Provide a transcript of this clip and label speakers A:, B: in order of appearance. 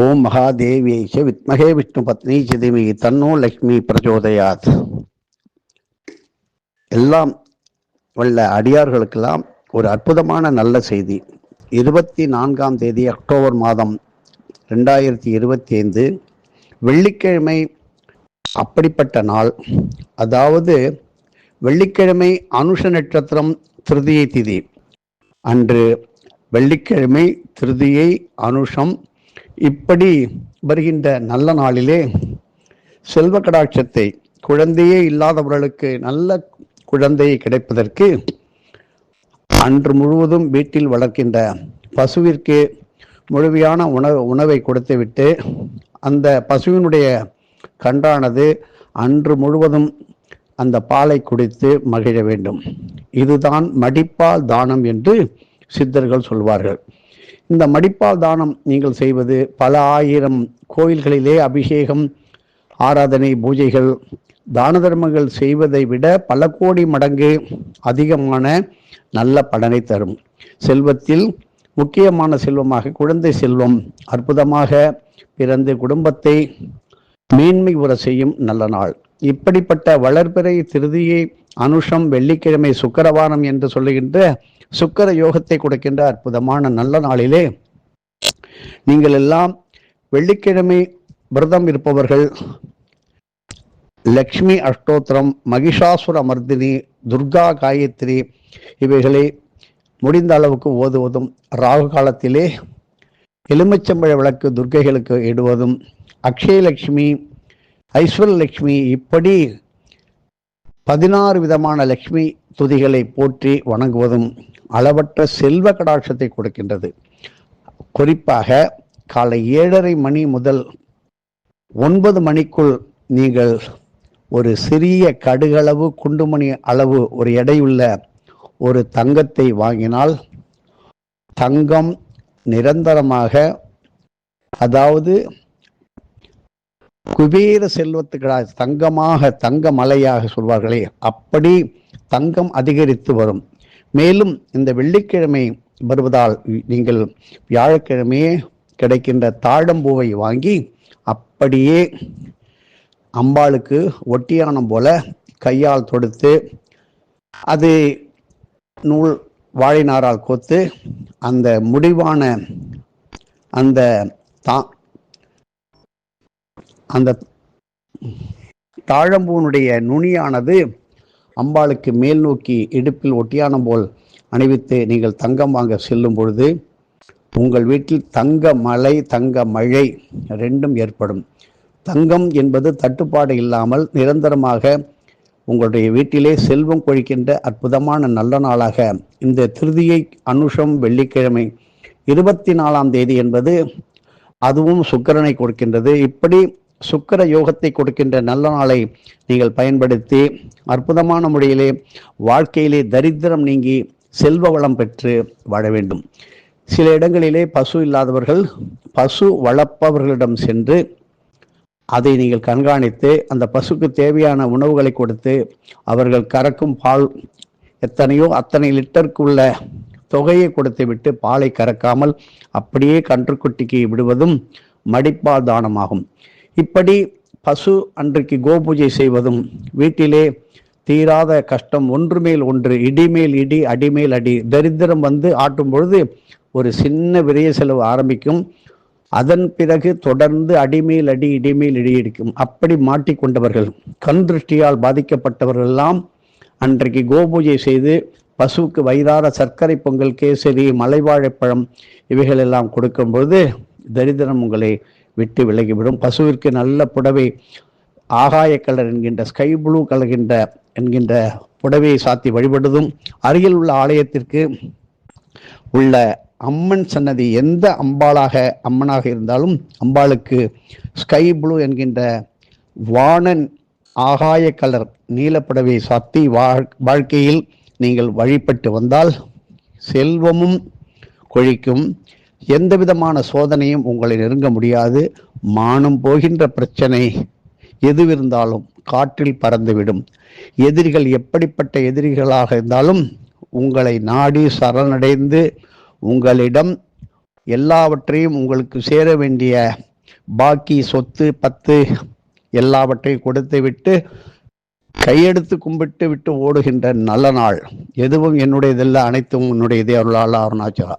A: ஓம் மகாதேவியை ச வித்மகே விஷ்ணு பத்னி சிதிமி தன்னோ லக்ஷ்மி பிரச்சோதயாத். எல்லாம் உள்ள அடியார்களுக்கெல்லாம் ஒரு அற்புதமான நல்ல செய்தி. இருபத்தி நான்காம் தேதி அக்டோபர் மாதம் ரெண்டாயிரத்தி இருபத்தி ஐந்து வெள்ளிக்கிழமை அப்படிப்பட்ட நாள். அதாவது வெள்ளிக்கிழமை அனுஷ நட்சத்திரம் திருதியை திதி. அன்று வெள்ளிக்கிழமை திருதியை அனுஷம் இப்படி வருகின்ற நல்ல நாளிலே செல்வ கடாட்சத்தை குழந்தையே இல்லாதவர்களுக்கு நல்ல குழந்தை கிடைப்பதற்கு அன்று முழுவதும் வீட்டில் வளர்க்கின்ற பசுவிற்கு முழுமையான உணவு உணவை கொடுத்துவிட்டு அந்த பசுவினுடைய கன்றானது அன்று முழுவதும் அந்த பாலை குடித்து மகிழ வேண்டும். இதுதான் மடிப்பால் தானம் என்று சித்தர்கள் சொல்வார்கள். இந்த மடிப்பால் தானம் நீங்கள் செய்வது பல ஆயிரம் கோயில்களிலே அபிஷேகம் ஆராதனை பூஜைகள் தான தர்மங்கள் செய்வதை விட பல கோடி மடங்கு அதிகமான நல்ல பலனை தரும். செல்வத்தில் முக்கியமான செல்வமாக குழந்தை செல்வம் அற்புதமாக பிறந்து குடும்பத்தை மேன்மை உற செய்யும் நல்ல நாள். இப்படிப்பட்ட வளர்பிறை திருதியை அனுஷம் வெள்ளிக்கிழமை சுக்கரவாரம் என்று சொல்லுகின்ற சுக்கர யோகத்தை கொடுக்கின்ற அற்புதமான நல்ல நாளிலே நீங்கள் எல்லாம் வெள்ளிக்கிழமை விரதம் இருப்பவர்கள் லக்ஷ்மி அஷ்டோத்திரம் மகிஷாசுர மர்தினி துர்கா காயத்ரி இவைகளை முடிந்த அளவுக்கு ஓதுவதும் ராகு காலத்திலே எலுமிச்சம்பழ விளக்கு துர்க்கைகளுக்கு இடுவதும் அக்ஷயலட்சுமி ஐஸ்வர்யலட்சுமி இப்படி பதினாறு விதமான லக்ஷ்மி துதிகளை போற்றி வணங்குவதும் அளவற்ற செல்வ கடாட்சத்தை கொடுக்கின்றது. குறிப்பாக காலை ஏழரை மணி முதல் ஒன்பது மணிக்குள் நீங்கள் ஒரு சிறிய கடுகளவு குண்டுமணி அளவு ஒரு எடையுள்ள ஒரு தங்கத்தை வாங்கினால் தங்கம் நிரந்தரமாக அதாவது குபேர செல்வத்துக்களாக தங்கமாக தங்க மலையாக சொல்வார்களே அப்படி தங்கம் அதிகரித்து வரும். மேலும் இந்த வெள்ளிக்கிழமை வருவதால் நீங்கள் வியாழக்கிழமையே கிடைக்கின்ற தாழம்பூவை வாங்கி அப்படியே அம்பாளுக்கு ஒட்டியானம் போல கையால் தொடுத்து அது நூல் வாழைநாரால் கோத்து அந்த முடிவான அந்த தா அந்த தாழம்பூனுடைய நுனியானது அம்பாளுக்கு மேல் நோக்கி இடுப்பில் ஒட்டியானம் போல் அணிவித்து நீங்கள் தங்கம் வாங்க செல்லும் பொழுது உங்கள் வீட்டில் தங்க மழை தங்க மழை ரெண்டும் ஏற்படும். தங்கம் என்பது தட்டுப்பாடு இல்லாமல் நிரந்தரமாக உங்களுடைய வீட்டிலே செல்வம் கொழிக்கின்ற அற்புதமான நல்ல நாளாக இந்த திருதியை அனுஷம் வெள்ளிக்கிழமை இருபத்தி நாலாம் தேதி என்பது அதுவும் சுக்கரனை கொடுக்கின்றது. இப்படி சுக்கர யோகத்தை கொடுக்கின்ற நல்ல நாளை நீங்கள் பயன்படுத்தி அற்புதமான முறையிலே வாழ்க்கையிலே தரித்திரம் நீங்கி செல்வ வளம் பெற்று வாழ வேண்டும். சில இடங்களிலே பசு இல்லாதவர்கள் பசு வளர்ப்பவர்களிடம் சென்று அதை நீங்கள் கண்காணித்து அந்த பசுக்கு தேவையான உணவுகளை கொடுத்து அவர்கள் கறக்கும் பால் எத்தனையோ அத்தனை லிட்டருக்குள்ள தொகையை கொடுத்து விட்டு பாலை கறக்காமல் அப்படியே கன்றுக்குட்டிக்கு விடுவதும் மடிப்பால் தானமாகும். இப்படி பசு அன்றைக்கு கோபூஜை செய்வதும் வீட்டிலே தீராத கஷ்டம் ஒன்று மேல் ஒன்று இடிமேல் இடி அடிமேல் அடி தரித்திரம் வந்து ஆட்டும் பொழுது ஒரு சின்ன விரைய செலவு ஆரம்பிக்கும். அதன் பிறகு தொடர்ந்து அடிமேல் அடி இடிமேல் இடி இடிக்கும் அப்படி மாட்டிக்கொண்டவர்கள் கண் திருஷ்டியால் பாதிக்கப்பட்டவர்கள் எல்லாம் அன்றைக்கு கோபூஜை செய்து பசுவுக்கு வயிறார சர்க்கரை பொங்கல் கேசரி மலைவாழைப்பழம் இவைகள் எல்லாம் கொடுக்கும்பொழுது தரித்திரம் உங்களை விட்டு விலகிவிடும். பசுவிற்கு நல்ல புடவை ஆகாய கலர் என்கின்ற ஸ்கை ப்ளூ கலர்கின்ற என்கின்ற புடவையை சாத்தி வழிபடுவதும் அருகில் உள்ள ஆலயத்திற்கு உள்ள அம்மன் சன்னதி எந்த அம்பாளாக அம்மனாக இருந்தாலும் அம்பாளுக்கு ஸ்கை ப்ளூ என்கின்ற வானன் ஆகாய கலர் நீலப்புடவை சாத்தி வாழ்க்கையில் நீங்கள் வழிபட்டு வந்தால் செல்வமும் கொழிக்கும். எந்த விதமான சோதனையும் உங்களை நெருங்க முடியாது. மானம் போகின்ற பிரச்சனை எதுவிருந்தாலும் காற்றில் பறந்துவிடும். எதிரிகள் எப்படிப்பட்ட எதிரிகளாக இருந்தாலும் உங்களை நாடி சரணடைந்து உங்களிடம் எல்லாவற்றையும் உங்களுக்கு சேர வேண்டிய பாக்கி சொத்து பத்து எல்லாவற்றையும் கொடுத்து விட்டு கையெடுத்து கும்பிட்டு விட்டு ஓடுகின்ற நல்ல நாள். எதுவும் என்னுடையதல்ல அனைத்தும் உன்னுடையதே அருளாள அருணாச்சலா.